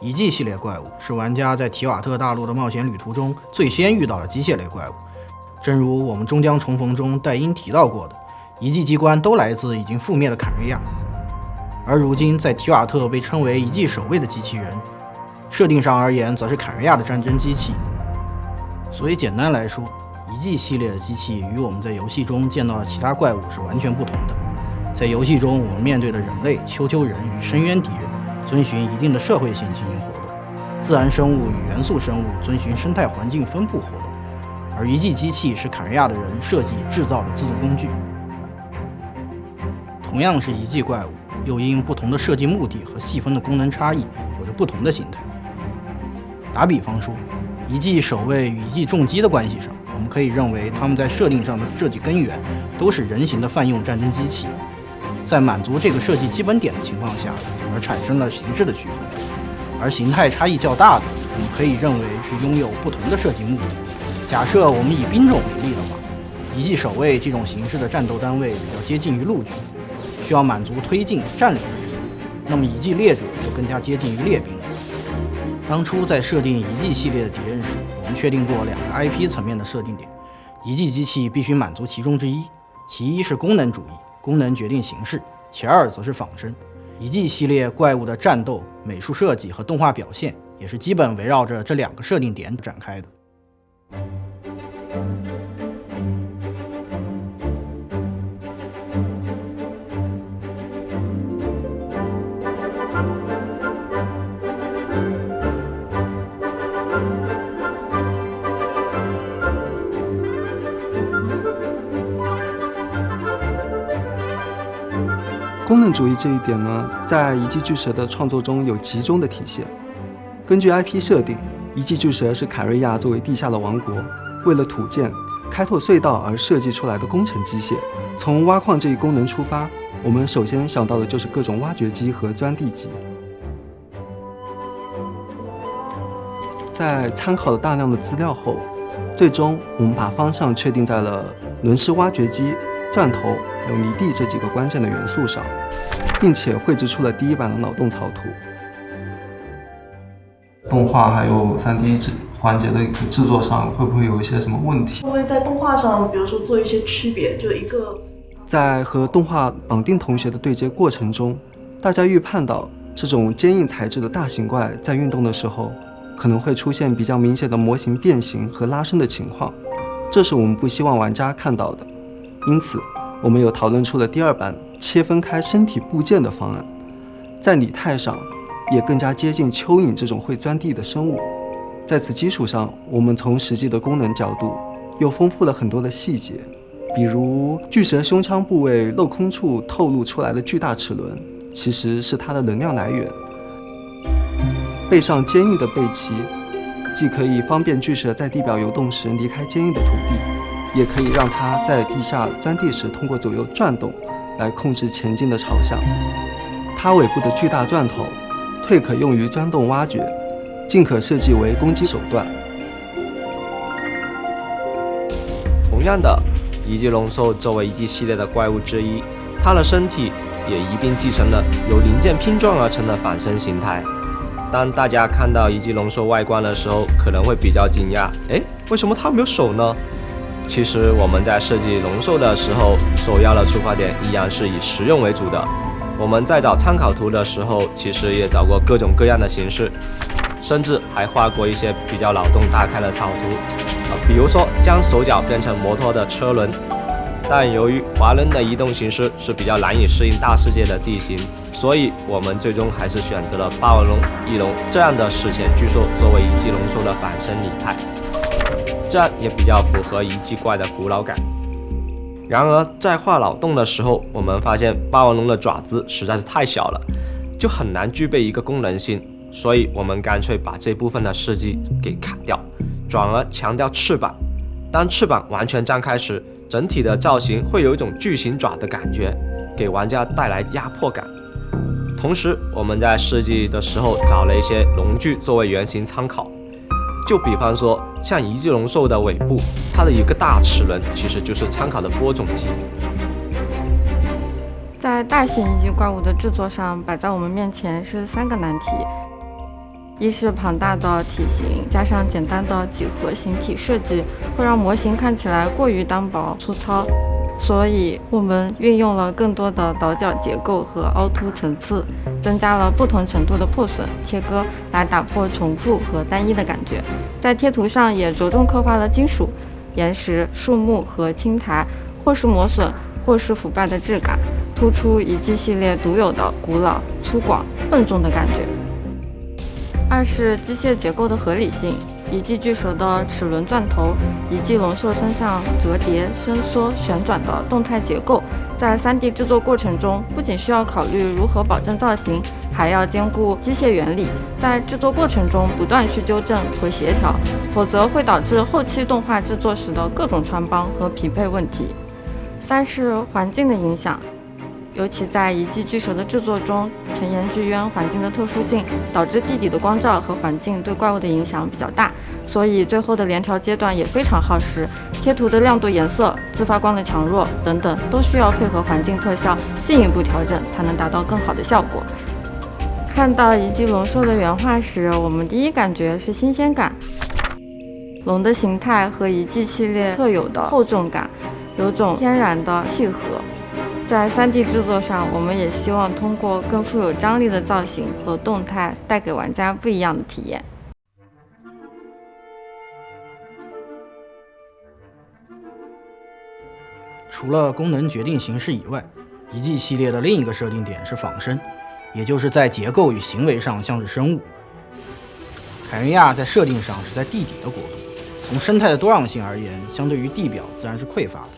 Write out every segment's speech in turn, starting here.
遗迹系列怪物是玩家在提瓦特大陆的冒险旅途中最先遇到的机械类怪物。正如我们终将重逢中戴因提到过的，遗迹机关都来自已经覆灭的坎瑞亚。而如今在提瓦特被称为遗迹守卫的机器人，设定上而言则是坎瑞亚的战争机器。所以简单来说，遗迹系列的机器与我们在游戏中见到的其他怪物是完全不同的。在游戏中，我们面对的人类、丘丘人与深渊敌人。遵循一定的社会性进行活动，自然生物与元素生物遵循生态环境分布活动，而遗迹机器是坎瑞亚的人设计制造的自动工具。同样是遗迹怪物，又因不同的设计目的和细分的功能差异，有着不同的形态。打比方说，遗迹守卫与遗迹重击的关系上，我们可以认为他们在设定上的设计根源都是人形的泛用战争机器。在满足这个设计基本点的情况下，而产生了形式的区分，而形态差异较大的，我们可以认为是拥有不同的设计目的。假设我们以兵种为例的话，遗迹守卫这种形式的战斗单位比较接近于陆军，需要满足推进战略的职能；那么遗迹猎者就更加接近于猎兵。当初在设定遗迹系列的敌人时，我们确定过两个 IP 层面的设定点：遗迹机器必须满足其中之一，其一是功能主义。功能决定形式，其二则是仿生。遗迹系列怪物的战斗、美术设计和动画表现，也是基本围绕着这两个设定点展开的。功能主义这一点呢，在遗迹巨蛇的创作中有集中的体现。根据 IP 设定，遗迹巨蛇是凯瑞亚作为地下的王国，为了土建、开拓隧道而设计出来的工程机械。从挖矿这一功能出发，我们首先想到的就是各种挖掘机和钻地机。在参考了大量的资料后，最终我们把方向确定在了轮式挖掘机、钻头还。有泥地这几个关键的元素上，并且绘制出了第一版的脑洞草图。动画还有 3D 制环节的制作上，会不会有一些什么问题？会不会在动画上，比如说做一些区别？就一个在和动画绑定同学的对接过程中，大家预判到这种坚硬材质的大型怪在运动的时候，可能会出现比较明显的模型变形和拉伸的情况，这是我们不希望玩家看到的。因此。我们又讨论出了第二版切分开身体部件的方案，在拟态上也更加接近蚯蚓这种会钻地的生物。在此基础上，我们从实际的功能角度又丰富了很多的细节，比如巨蛇胸腔部位镂空处透露出来的巨大齿轮，其实是它的能量来源。背上坚硬的背鳍，既可以方便巨蛇在地表游动时离开坚硬的土地。也可以让它在地下钻地时通过左右转动来控制前进的朝向。它尾部的巨大钻头，退可用于钻洞挖掘，进可设计为攻击手段。同样的，遗迹龙兽作为遗迹系列的怪物之一，它的身体也一并继承了由零件拼装而成的仿生形态。当大家看到遗迹龙兽外观的时候，可能会比较惊讶，哎，为什么它没有手呢？其实我们在设计龙兽的时候，首要的出发点依然是以实用为主的。我们在找参考图的时候，其实也找过各种各样的形式，甚至还画过一些比较脑洞大开的草图啊，比如说将手脚变成摩托的车轮。但由于滑轮的移动形式是比较难以适应大世界的地形，所以我们最终还是选择了霸王龙、翼龙这样的史前巨兽作为遗迹龙兽的仿生拟态。这样也比较符合遗迹怪的古老感。然而，在画脑洞的时候，我们发现霸王龙的爪子实在是太小了，就很难具备一个功能性，所以我们干脆把这部分的设计给砍掉，转而强调翅膀。当翅膀完全张开时，整体的造型会有一种巨型爪的感觉，给玩家带来压迫感。同时，我们在设计的时候找了一些龙具作为原型参考。就比方说，像遗迹龙兽的尾部，它的一个大齿轮其实就是参考的播种机。在大型遗迹怪物的制作上，摆在我们面前是三个难题。一是庞大的体型加上简单的几何形体设计，会让模型看起来过于单薄粗糙，所以我们运用了更多的倒角结构和凹凸层次，增加了不同程度的破损、切割，来打破重复和单一的感觉。在贴图上也着重刻画了金属、岩石、树木和青苔，或是磨损，或是腐败的质感，突出遗迹系列独有的古老、粗犷、笨重的感觉。二是机械结构的合理性，一记巨蛇的齿轮钻头，一记龙兽身上折叠、伸缩、旋转的动态结构，在 3D 制作过程中，不仅需要考虑如何保证造型，还要兼顾机械原理，在制作过程中不断去纠正和协调，否则会导致后期动画制作时的各种穿帮和匹配问题。三是环境的影响。尤其在遗迹巨蛇的制作中，沉岩巨渊环境的特殊性导致地底的光照和环境对怪物的影响比较大，所以最后的联调阶段也非常耗时。贴图的亮度、颜色、自发光的强弱等等，都需要配合环境特效进一步调整，才能达到更好的效果。看到遗迹龙兽的原画时，我们第一感觉是新鲜感。龙的形态和遗迹系列特有的厚重感，有种天然的契合。在 3D 制作上，我们也希望通过更富有张力的造型和动态，带给玩家不一样的体验。除了功能决定形式以外，遗迹系列的另一个设定点是仿生，也就是在结构与行为上像是生物。凯恩亚在设定上是在地底的国度，从生态的多样性而言，相对于地表自然是匮乏的。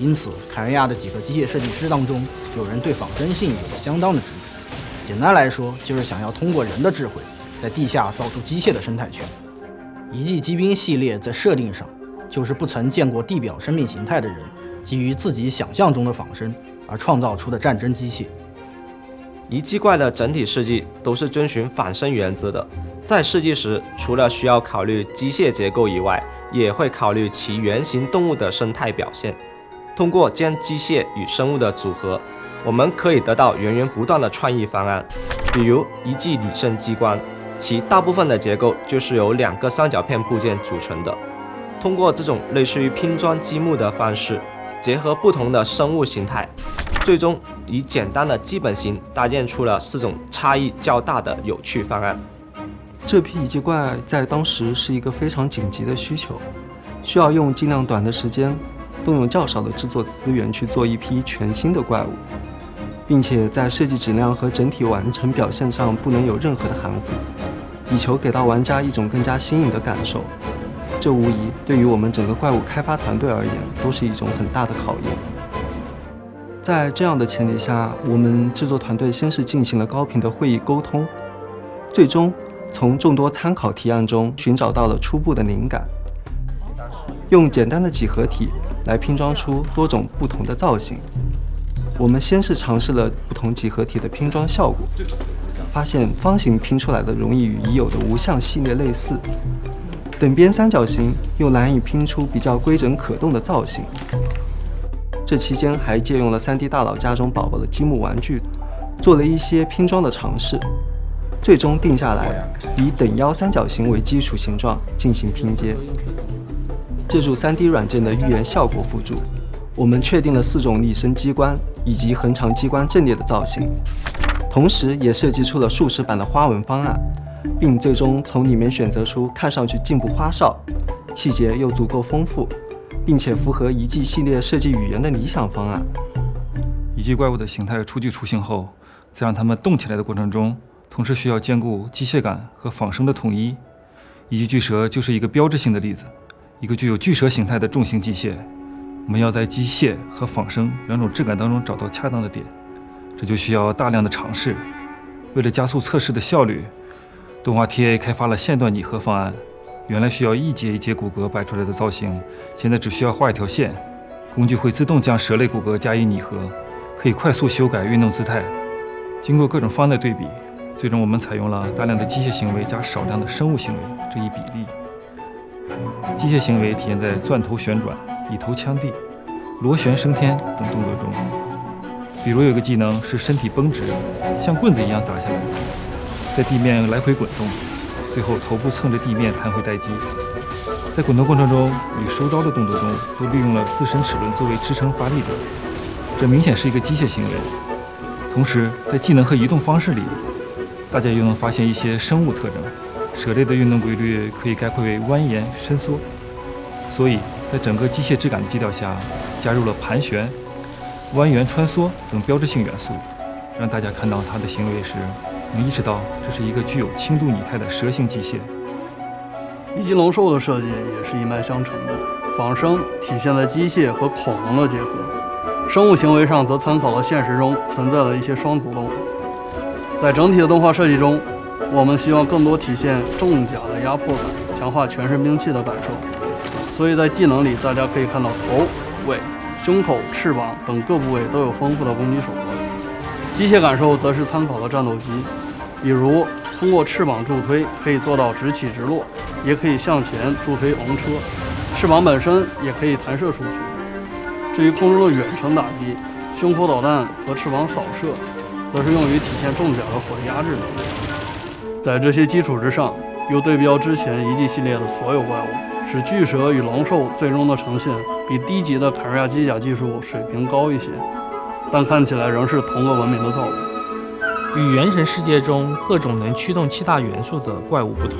因此，凯瑞亚的几个机械设计师当中，有人对仿真性有着相当的执着。简单来说，就是想要通过人的智慧，在地下造出机械的生态圈。遗迹机兵系列在设定上，就是不曾见过地表生命形态的人，基于自己想象中的仿生而创造出的战争机械。遗迹怪的整体设计都是遵循仿生原则的，在设计时，除了需要考虑机械结构以外，也会考虑其原型动物的生态表现。通过将机械与生物的组合，我们可以得到源源不断的创意方案。比如一记拟声机关，其大部分的结构就是由两个三角片部件组成的。通过这种类似于拼装积木的方式，结合不同的生物形态，最终以简单的基本型搭建出了四种差异较大的有趣方案。这批遗迹怪在当时是一个非常紧急的需求，需要用尽量短的时间。动用较少的制作资源去做一批全新的怪物，并且在设计质量和整体完成表现上不能有任何的含糊，以求给到玩家一种更加新颖的感受。这无疑对于我们整个怪物开发团队而言都是一种很大的考验。在这样的前提下，我们制作团队先是进行了高频的会议沟通，最终从众多参考提案中寻找到了初步的灵感，用简单的几何体。来拼装出多种不同的造型。我们先是尝试了不同几何体的拼装效果，发现方形拼出来的容易与已有的无相系列类似，等边三角形又难以拼出比较规整可动的造型。这期间还借用了 3D 大佬家中宝宝的积木玩具，做了一些拼装的尝试，最终定下来以等腰三角形为基础形状进行拼接。借助 3D 软件的预言效果辅助，我们确定了四种拟声机关以及横长机关阵列的造型，同时也设计出了数十版的花纹方案，并最终从里面选择出看上去进步花哨、细节又足够丰富，并且符合遗迹系列设计语言的理想方案。遗迹怪物的形态初具雏形后，在让它们动起来的过程中，同时需要兼顾机械感和仿生的统一。遗迹巨蛇就是一个标志性的例子。一个具有巨蛇形态的重型机械，我们要在机械和仿生两种质感当中找到恰当的点，这就需要大量的尝试。为了加速测试的效率，动画 TA 开发了线段拟合方案。原来需要一节一节骨骼摆出来的造型，现在只需要画一条线，工具会自动将蛇类骨骼加以拟合，可以快速修改运动姿态。经过各种方案的对比，最终我们采用了大量的机械行为加少量的生物行为这一比例。机械行为体现在钻头旋转、以头枪地、螺旋升天等动作中。比如有个技能是身体绷直，像棍子一样砸下来，在地面来回滚动，最后头部蹭着地面弹回待机。在滚动过程中与收招的动作中，都利用了自身齿轮作为支撑发力点，这明显是一个机械行为。同时，在技能和移动方式里，大家又能发现一些生物特征。蛇类的运动规律可以概括为蜿蜒、伸缩，所以在整个机械质感的基调下，加入了盘旋、蜿蜒、穿梭等标志性元素，让大家看到它的行为时，能意识到这是一个具有轻度拟态的蛇形机械。一级龙兽的设计也是一脉相承的，仿生体现在机械和恐龙的结合，生物行为上则参考了现实中存在的一些双足动物。在整体的动画设计中，我们希望更多体现重甲的压迫感，强化全身兵器的感受。所以在技能里，大家可以看到头、尾、胸口、翅膀等各部位都有丰富的攻击手段。机械感受则是参考了战斗机，比如通过翅膀助推可以做到直起直落。也可以向前助推龙车，翅膀本身也可以弹射出去。至于空中的远程打击，胸口导弹和翅膀扫射，则是用于体现重甲的火力压制能力。在这些基础之上，又对标之前遗迹系列的所有怪物，使巨蛇与龙兽最终的呈现比低级的凯瑞亚机甲技术水平高一些，但看起来仍是同个文明的造物。与原神世界中各种能驱动七大元素的怪物不同。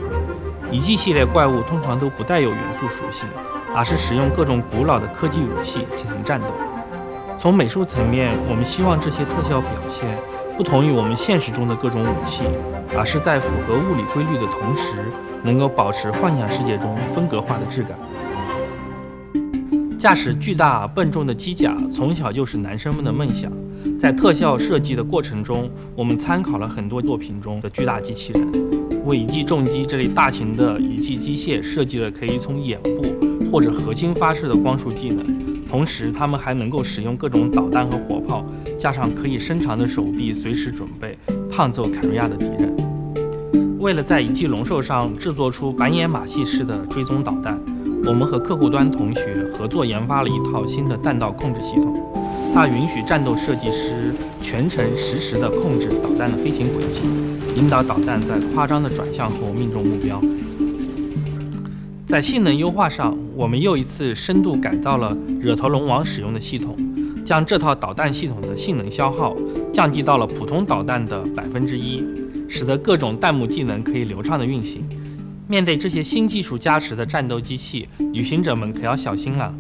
遗迹系列怪物通常都不带有元素属性，而是使用各种古老的科技武器进行战斗。从美术层面，我们希望这些特效表现不同于我们现实中的各种武器，而是在符合物理规律的同时，能够保持幻想世界中风格化的质感。驾驶巨大笨重的机甲从小就是男生们的梦想。在特效设计的过程中，我们参考了很多作品中的巨大机器人。为遗迹重机这类大型的遗迹机械设计了可以从眼部或者核心发射的光束技能，同时他们还能够使用各种导弹和火炮，加上可以伸长的手臂，随时准备胖揍凯瑞亚的敌人。为了在遗迹龙兽上制作出板眼马戏式的追踪导弹，我们和客户端同学合作研发了一套新的弹道控制系统，它允许战斗设计师全程实时的控制导弹的飞行轨迹。引导导弹在夸张的转向后命中目标。在性能优化上，我们又一次深度改造了惹头龙王使用的系统，将这套导弹系统的性能消耗降低到了普通导弹的百分之一，使得各种弹幕技能可以流畅的运行。面对这些新技术加持的战斗机器，旅行者们可要小心了。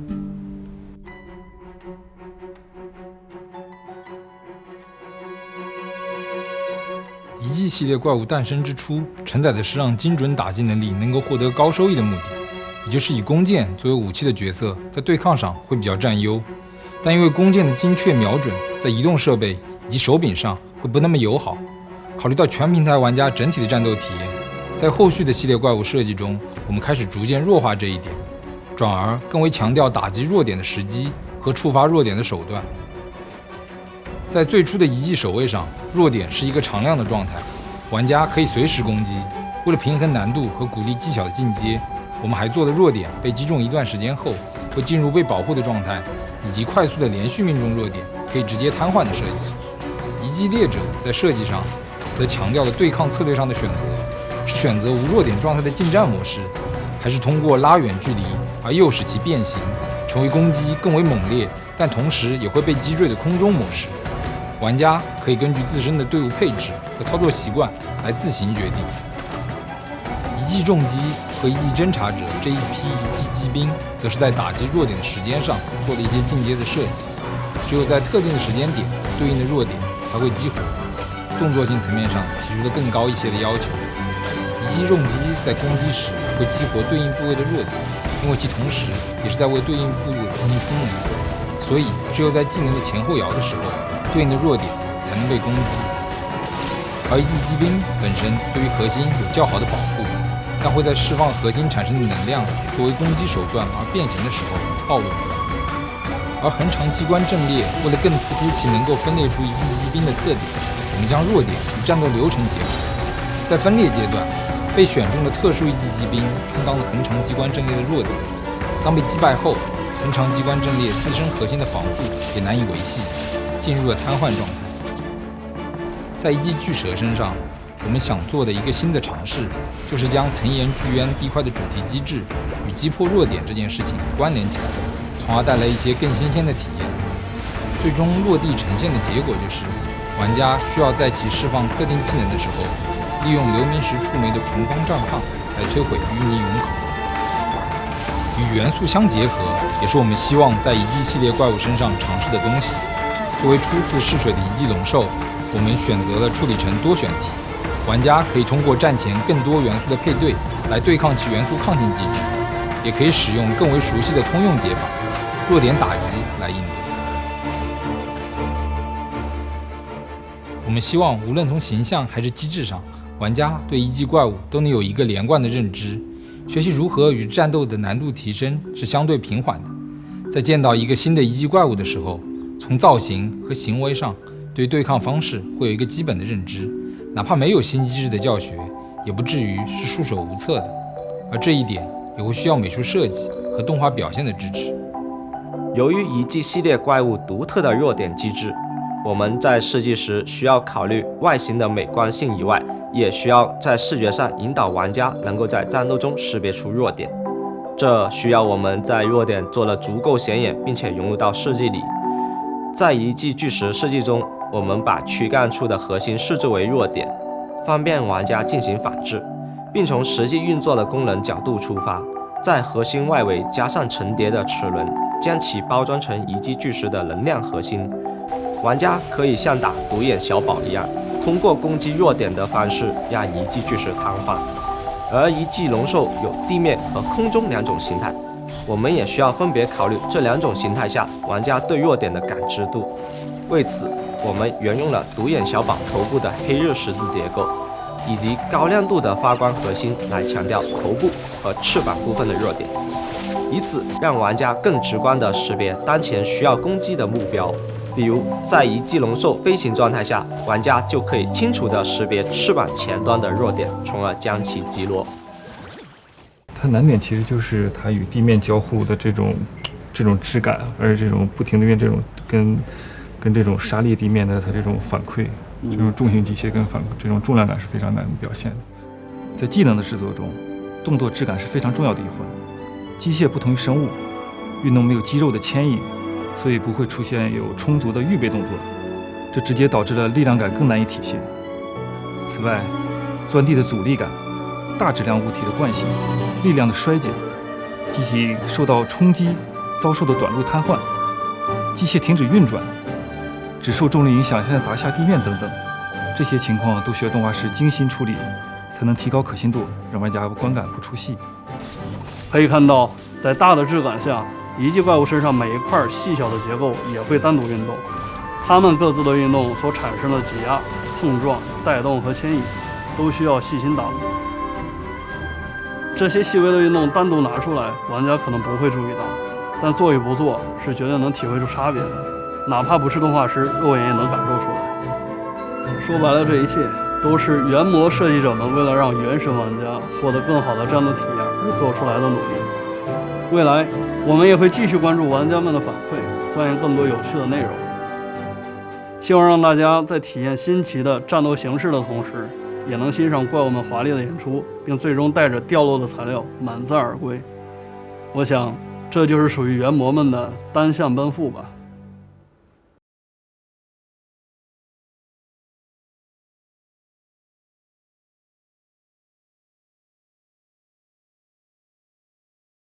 遗迹系列怪物诞生之初，承载的是让精准打击能力能够获得高收益的目的，也就是以弓箭作为武器的角色在对抗上会比较占优。但因为弓箭的精确瞄准，在移动设备以及手柄上会不那么友好。考虑到全平台玩家整体的战斗体验，在后续的系列怪物设计中，我们开始逐渐弱化这一点，转而更为强调打击弱点的时机和触发弱点的手段。在最初的遗迹守卫上，弱点是一个常亮的状态，玩家可以随时攻击。为了平衡难度和鼓励技巧的进阶，我们还做了弱点被击中一段时间后会进入被保护的状态，以及快速的连续命中弱点可以直接瘫痪的设计。遗迹猎者在设计上则强调了对抗策略上的选择，是选择无弱点状态的近战模式，还是通过拉远距离而诱使其变形，成为攻击更为猛烈，但同时也会被击坠的空中模式。玩家可以根据自身的队伍配置和操作习惯来自行决定。遗迹重击和遗迹侦察者这一批遗迹机兵，则是在打击弱点的时间上做了一些进阶的设计。只有在特定的时间点，对应的弱点才会激活。动作性层面上提出了更高一些的要求。一击重击在攻击时会激活对应部位的弱点，因为其同时也是在为对应部位进行充能。所以，只有在技能的前后摇的时候。对应的弱点才能被攻击，而一记机兵本身对于核心有较好的保护，但会在释放核心产生的能量作为攻击手段而变形的时候暴露出来。而横长机关阵列为了更突出其能够分裂出一记机兵的特点，我们将弱点与战斗流程结合，在分裂阶段被选中的特殊一击机兵充当了横长机关阵列的弱点，当被击败后，横长机关阵列自身核心的防护也难以维系。进入了瘫痪状态。在一记巨蛇身上，我们想做的一个新的尝试，就是将层岩巨渊地块的主题机制与击破弱点这件事情关联起来，从而带来一些更新鲜的体验。最终落地呈现的结果就是，玩家需要在其释放特定技能的时候，利用流明石触媒的纯光绽放来摧毁淤泥涌口。与元素相结合，也是我们希望在遗迹系列怪物身上尝试的东西。作为初次试水的遗迹龙兽，我们选择了处理成多选题，玩家可以通过战前更多元素的配对来对抗其元素抗性机制，也可以使用更为熟悉的通用解法——弱点打击来应对。我们希望无论从形象还是机制上，玩家对遗迹怪物都能有一个连贯的认知。学习如何与战斗的难度提升是相对平缓的。在见到一个新的遗迹怪物的时候，从造型和行为上对对抗方式会有一个基本的认知，哪怕没有新机制的教学，也不至于是束手无策的。而这一点也会需要美术设计和动画表现的支持。由于遗迹系列怪物独特的弱点机制，我们在设计时需要考虑外形的美观性以外。也需要在视觉上引导玩家能够在战斗中识别出弱点，这需要我们在弱点做了足够显眼，并且融入到设计里。在遗迹巨石设计中，我们把躯干处的核心设置为弱点，方便玩家进行反制，并从实际运作的功能角度出发，在核心外围加上层叠的齿轮，将其包装成遗迹巨石的能量核心。玩家可以像打独眼小宝一样。通过攻击弱点的方式让遗迹巨石瘫痪，而遗迹龙兽有地面和空中两种形态，我们也需要分别考虑这两种形态下玩家对弱点的感知度。为此，我们沿用了独眼小宝头部的黑日十字结构，以及高亮度的发光核心来强调头部和翅膀部分的弱点，以此让玩家更直观地识别当前需要攻击的目标。比如，在遗迹龙兽飞行状态下，玩家就可以清楚地识别翅膀前端的弱点，从而将其击落。它难点其实就是它与地面交互的这种这种质感，而这种不停的变这种跟跟这种沙砾地面的它这种反馈，这种重型机械跟反这种重量感是非常难表现的。在技能的制作中，动作质感是非常重要的一环。机械不同于生物，运动没有肌肉的牵引。所以不会出现有充足的预备动作，这直接导致了力量感更难以体现。此外，钻地的阻力感、大质量物体的惯性、力量的衰减、机体受到冲击遭受的短路瘫痪、机械停止运转、只受重力影响现在砸下地面等等，这些情况都需要动画师精心处理，才能提高可信度，让玩家观感不出戏。可以看到，在大的质感下。遗迹怪物身上每一块细小的结构也会单独运动，它们各自的运动所产生的挤压、碰撞、带动和牵引，都需要细心打磨。这些细微的运动单独拿出来，玩家可能不会注意到，但做与不做是绝对能体会出差别的。哪怕不是动画师，肉眼也能感受出来。说白了，这一切都是原模设计者们为了让原神玩家获得更好的战斗体验而做出来的努力。未来，我们也会继续关注玩家们的反馈，钻研更多有趣的内容。希望让大家在体验新奇的战斗形式的同时，也能欣赏怪物们华丽的演出，并最终带着掉落的材料满载而归。我想，这就是属于原魔们的单向奔赴吧。